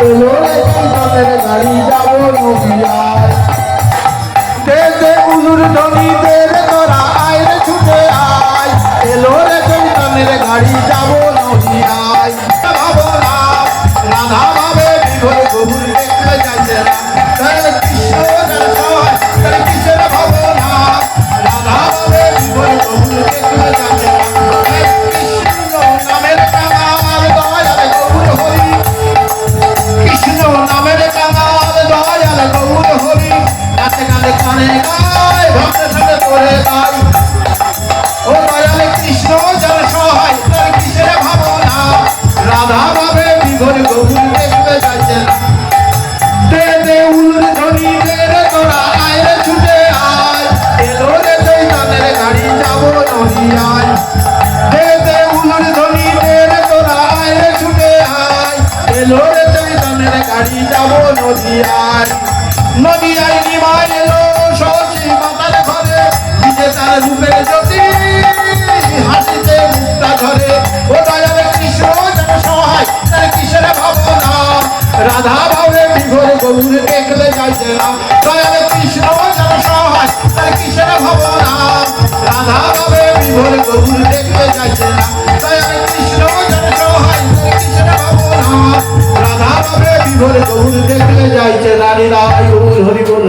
এলো ইমামের গাড়ি যাব নবিয়ায় দে দে উলুর ধনি দে রে তোরা আয় রে ছুটে আয় এলো রে ইমামের গাড়ি, যাব নবিয়ায় করে ও কৃষ্ণ, যার সহায়, তার কিসের ভাবনা? রাধা ভাবে বিঘর গৌর দেখতে যাচ্ছে না দে দে উলুর ধ্বনি দে রে আয় আয়। গাড়ি, যাব নদিয়ায় দে দে রে আয় আয়। গাড়ি, যাব নদিয়ায় নদিয়ায় নিমায় এলো। রূপের জ্যোতি হাসিতে মুক্তা ধরে। ও দয়াল কৃষ্ণ রাধা ভাবে বিঘর গৌর দেখলে দয়াল কৃষ্ণ, যেন সহায়, তার কিসের ভাবনা? রাধা ভাবে বিঘর গৌর দেখলে যাইছে না। কৃষ্ণ, যেন সহায়, তার কিসের ভাবনা? রাধা ভাবে বিঘর গৌর দেখলে যাইছে না। নিরায় হরি বল